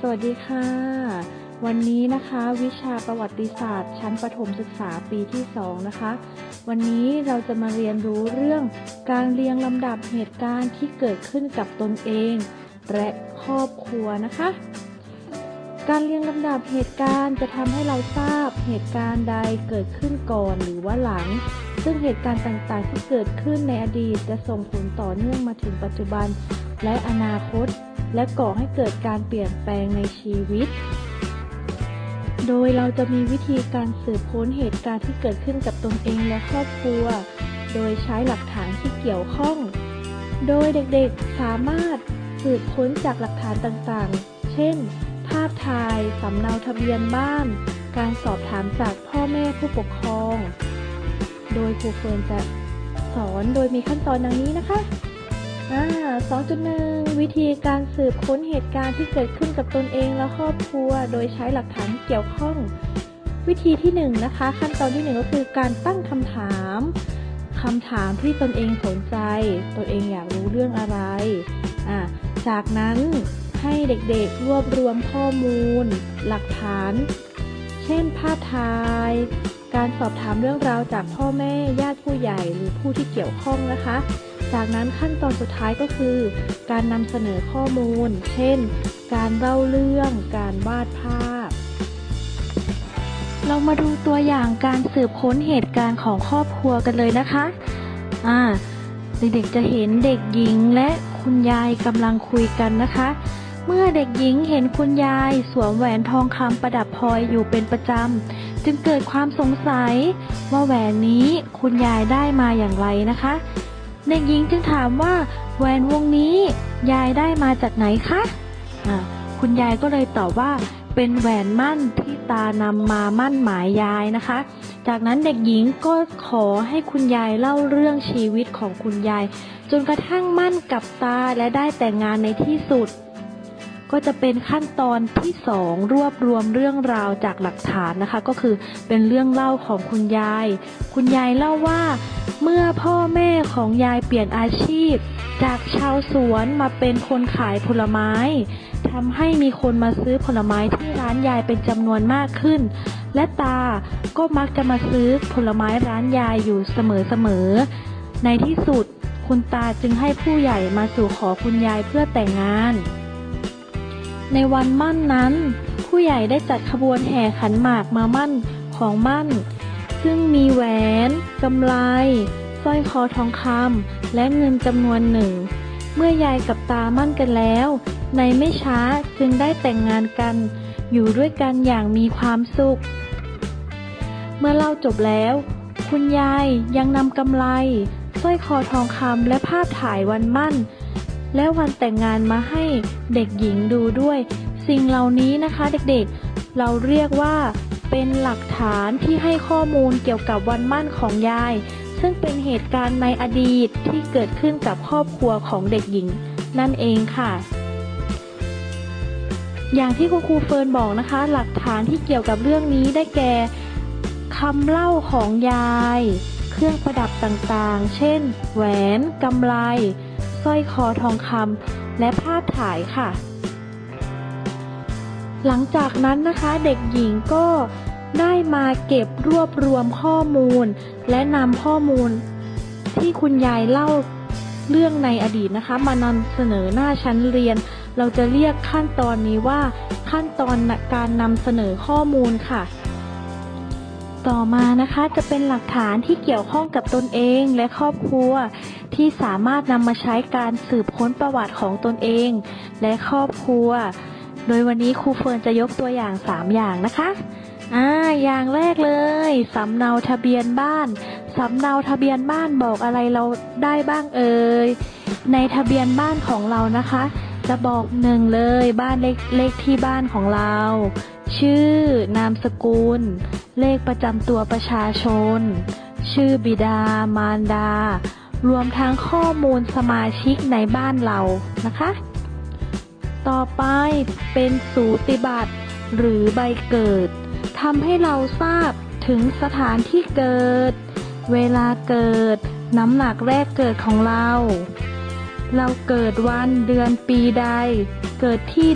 สวัสดีค่ะ วันนี้นะคะวิชาประวัติศาสตร์ ชั้นประถมศึกษาปีที่ 2 นะคะ วันนี้เราจะมาเรียนรู้เรื่องการเรียงลำดับเหตุการณ์ที่เกิดขึ้นกับตนเอง และครอบครัวนะคะ การเรียงลำดับเหตุการณ์จะทำให้เราทราบเหตุการณ์ใดเกิดขึ้นก่อนหรือว่าหลัง ซึ่งเหตุการณ์ต่างๆ ที่เกิดขึ้นในอดีตจะส่งผลต่อเนื่องมาถึงปัจจุบันและอนาคต และก่อให้เกิดการเปลี่ยนแปลงในชีวิต โดยเราจะมีวิธีการสืบค้นเหตุการณ์ที่เกิดขึ้นกับตนเองและครอบครัว โดยใช้หลักฐานที่เกี่ยวข้อง โดยเด็กๆสามารถสืบค้นจากหลักฐานต่างๆ เช่น ภาพถ่าย สำเนาทะเบียนบ้าน การสอบถามจากพ่อแม่ผู้ปกครอง โดยครูเฟิร์นจะสอนโดยมีขั้นตอนดังนี้นะคะ 2.1 วิธีการสืบค้นเหตุการณ์ที่เกิดขึ้นกับตนเองและครอบครัว โดยใช้หลักฐานเกี่ยวข้อง วิธีที่1นงนะคะ ขั้นตอนที่ 1 ก็คือการตั้งคำถามคำถามที่ตนเองสนใจ ตนเองอยากรู้เรื่องอะไร จากนั้นให้เด็กๆรวบรวมข้อมูล หลักฐาน เช่นภาพถ่าย การสอบถามเรื่องราวจากพ่อแม่ ญาติผู้ใหญ่หรือผู้ที่เกี่ยวข้องนะคะ จากนั้นขั้นตอนสุดท้ายก็คือ การนำเสนอข้อมูล เช่น การเล่าเรื่อง การวาดภาพ เรามาดูตัวอย่างการสืบค้นเหตุการณ์ของครอบครัวกันเลยนะคะอ่าเด็กๆจะเห็นเด็กหญิงและคุณยายกำลังคุยกันนะคะ เมื่อเด็กหญิงเห็นคุณยายสวมแหวนทองคำประดับพลอยอยู่เป็นประจำ จึงเกิดความสงสัย ว่าแหวนนี้คุณยายได้มาอย่างไรนะคะ เด็กหญิงจึงถามว่า แหวนวงนี้ ยายได้มาจากไหนคะอ่าคุณยายก็เลยตอบว่า เป็นแหวนมั่นที่ตานำมามั่นหมายยายนะคะ จากนั้นเด็กหญิงก็ขอให้คุณยายเล่าเรื่องชีวิตของคุณยาย จนกระทั่งมั่นกับตาและได้แต่งงานในที่สุด ก็จะเป็นขั้นตอนที่สองรวบรวมเรื่องราวจากหลักฐานนะคะ ก็คือเป็นเรื่องเล่าของคุณยาย คุณยายเล่าว่า เมื่อพ่อแม่ของยายเปลี่ยนอาชีพ จากชาวสวนมาเป็นคนขายผลไม้ทำให้มีคนมาซื้อผลไม้ที่ร้านยายเป็นจำนวนมากขึ้น และตาก็มักจะมาซื้อผลไม้ร้านยายอยู่เสมอๆในที่สุดคุณตาจึงให้ผู้ใหญ่มาสู่ขอคุณยายเพื่อแต่งงาน ในวันมั่นนั้น ผู้ใหญ่ได้จัดขบวนแห่ขันหมากมามั่นของมั่น ซึ่งมีแหวนกำไลสร้อยคอทองคำและเงินจำนวนหนึ่ง เมื่อยายกับตามั่นกันแล้ว ในไม่ช้าจึงได้แต่งงานกัน อยู่ด้วยกันอย่างมีความสุข เมื่อเล่าจบแล้ว คุณยายยังนำกำไลสร้อยคอทองคำและภาพถ่ายวันมั่น และวันแต่งงานมาให้เด็กหญิงดูด้วย สิ่งเหล่านี้นะคะเด็กๆ เราเรียกว่าเป็นหลักฐานที่ให้ข้อมูลเกี่ยวกับวันมั่นของยาย ซึ่งเป็นเหตุการณ์ในอดีตที่เกิดขึ้นกับครอบครัวของเด็กหญิง นั่นเองค่ะ อย่างที่คุณครูเฟิร์นบอกนะคะ หลักฐานที่เกี่ยวกับเรื่องนี้ได้แก่คำเล่าของยาย เครื่องประดับต่างๆ เช่น แหวนกำไล สร้อยคอทองคำและภาพถ่ายค่ะ หลังจากนั้นนะคะเด็กหญิงก็ได้มาเก็บรวบรวมข้อมูล และนำข้อมูลที่คุณยายเล่าเรื่องในอดีตนะคะ มานำเสนอหน้าชั้นเรียน เราจะเรียกขั้นตอนนี้ว่าขั้นตอนการนำเสนอข้อมูลค่ะ ต่อมานะคะจะเป็นหลักฐานที่เกี่ยวข้องกับตนเองและครอบครัว ที่สามารถนำมาใช้การสืบค้นประวัติของตนเอง และครอบครัว โดยวันนี้ครูเฟิร์นจะยกตัวอย่าง 3 อย่างนะคะอ่าอย่างแรกเลยสำเนาทะเบียนบ้านสำเนาทะเบียนบ้านบอกอะไรเราได้บ้างเอ่ยในทะเบียนบ้านของเรานะคะ จะบอกหนึ่งเลยบ้านเลขเลขที่บ้านของเรา ชื่อนามสกุล เลขประจำตัวประชาชน ชื่อบิดามารดา รวมทั้งข้อมูลสมาชิกในบ้านเรานะคะ ต่อไปเป็นสูติบัตรหรือใบเกิดทำให้เราทราบถึงสถานที่เกิด เวลาเกิด น้ำหนักแรกเกิดของเรา เราเกิดวันเดือนปีใด เกิดที่